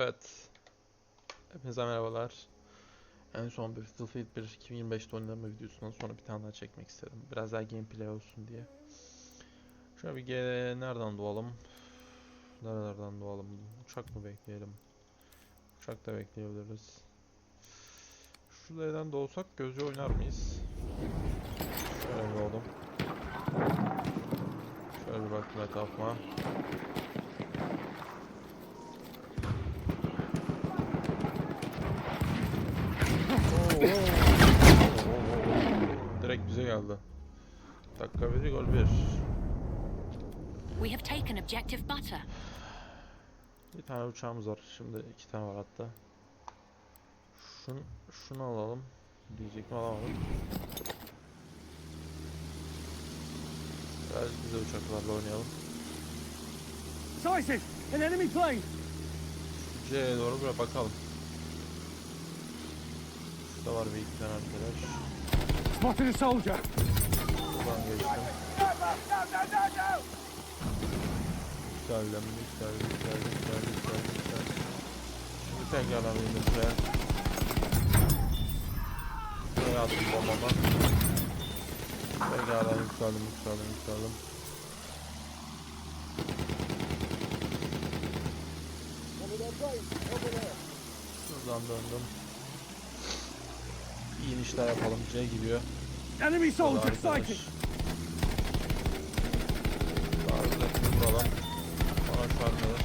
Evet. Hepinize merhabalar. En son Battlefield 1 2025'te oynanma videosundan sonra bir tane daha çekmek istedim. Biraz daha gameplay olsun diye. Şöyle bir ge- nereden doğalım? Nerelerden doğalım? Uçak mı bekleyelim? Uçak da bekleyebiliriz. Şuralardan doğsak gözcü oynar mıyız? Şöyle bir doğdum. Şöyle bir baktım etrafıma. Oo, oo, oo, oo. Direkt bize geldi. Dakika bir gol bir. We have taken objective butter. Bir tane uçağımız var. Şimdi iki tane var hatta. Şunu, şunu alalım. Diyecektim alamadım. Biraz bize uçaklarla oynayalım. Sighted! An enemy plane! C'ye doğru buraya bakalım. Şurada var bir iki tane arkadaş. Spotted a soldier! Buradan geçtim. Yükseldim, yükseldim, yükseldim, yükseldim, yükseldim, yükseldim. Şimdi tekrardan indim buraya. Buraya attım bombamı. Tekrardan yükseldim, yükseldim, yükseldim. Şuradan döndüm. İnişler yapalım. C gidiyor. Enemy soldier sighted! Vuralım. Şu arkadaş.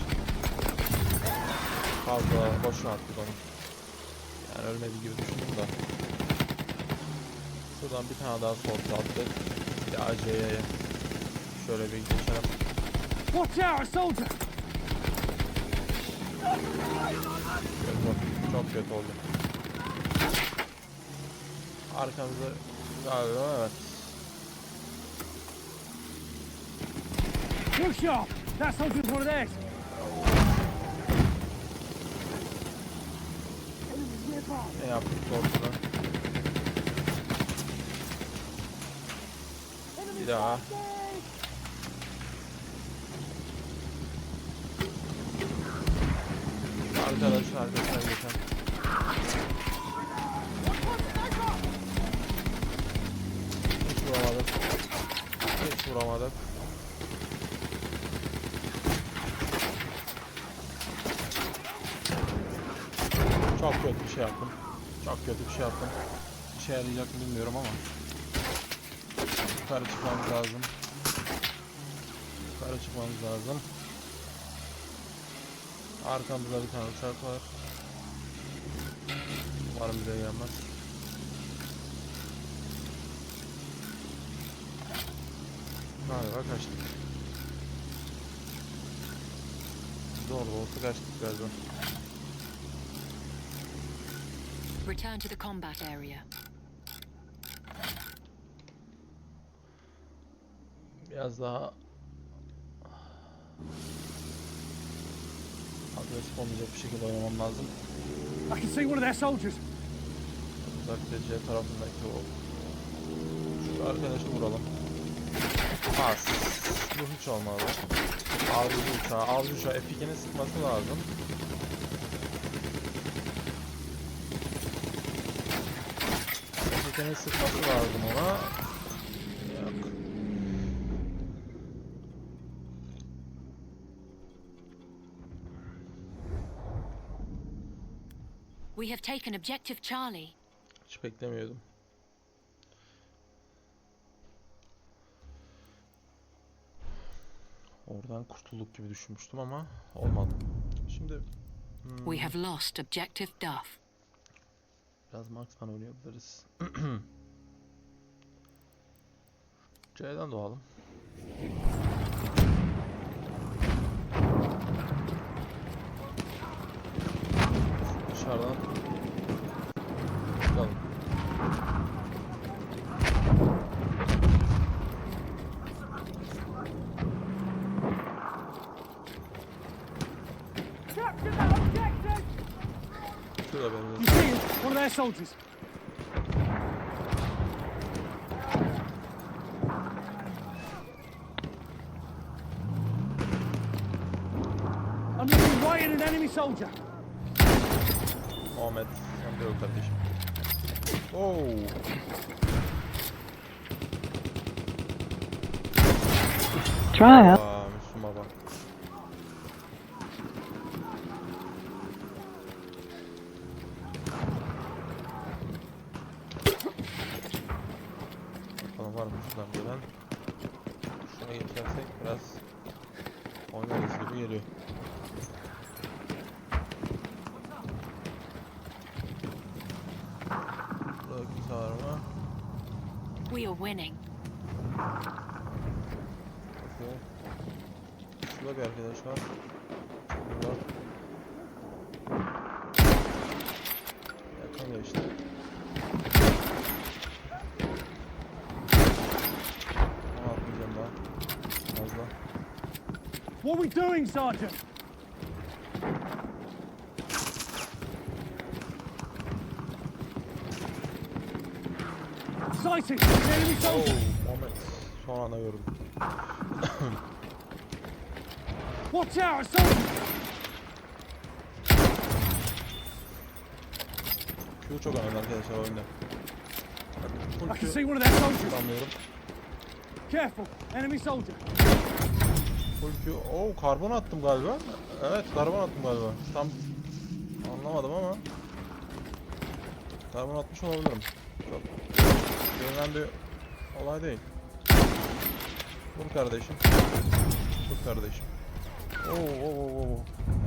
Fazla boşuna attık onu. Yani ölmedi gibi düşündüm de. Şuradan bir tane daha sol attık. Bir de AC'ye şöyle bir geçelim. Watch out, soldier! Çok kötü oldu. Arkamızda galiba evet. Kill shot! That soldier's one of theirs! Ne yaptık ortada? Bir daha. Arkadaşlar arkadaşlar geçen. Vuramadık. Hiç vuramadık. Çok kötü bir şey yaptım. Çok kötü bir şey yaptım. İşe yarayacak mı bilmiyorum ama. Yukarı çıkmamız lazım. Yukarı çıkmamız lazım. Arkamızda bir tane uçak var. Umarım bize gelmez. Galiba kaçtık. Zor da olsa kaçtık galiba. Return to the combat area. Biraz daha agresif olmayacak bir şekilde oynamam lazım. I can see one of their soldiers! Özellikle C tarafındaki o şu arkadaşı vuralım. Az. Bu hiç olmadı. Avcı uçağı. Avcı uçağı F2'nin sıkması lazım. F2'nin sıkması lazım ona. Yok. We have taken objective Charlie. Hiç beklemiyordum. Oradan kurtulduk gibi düşünmüştüm ama olmadı. Şimdi hmm, We have lost objective Duff. biraz marksman oynayabiliriz. C'den doğalım. Dışarıdan One of their soldiers! I'm looking right at an enemy soldier! Ahmet sen de öl kardeşim. Oo. Try it. Aa, Müslüm baba. Şuradan gelen? Şuna geçersek biraz oynarız gibi geliyor. Burada kimse var mı? We are winning. Şurada bir arkadaş var. Burada. Yakın geçti. Ama atmayacağım daha. Fazla. What are we doing, Sergeant? Sighted! Enemy Oh, soldiers! Muhammed. Son anda gördüm. Watch out, soldier! Q çok önemli arkadaşlar oyunda. I can see one of their soldiers. Careful! Enemy soldier! Full Q. Oo karbon attım galiba. Evet karbon attım galiba. Tam anlamadım ama. Karbon atmış olabilirim. Çok görünen bir olay değil. Vur kardeşim. Vur kardeşim. Oo, oo, oo.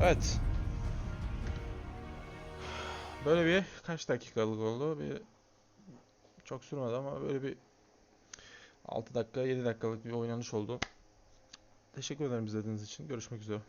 Evet. Böyle bir kaç dakikalık oldu? Bir çok sürmedi ama böyle bir 6 dakika 7 dakikalık bir oynanış oldu. Teşekkür ederim izlediğiniz için. Görüşmek üzere.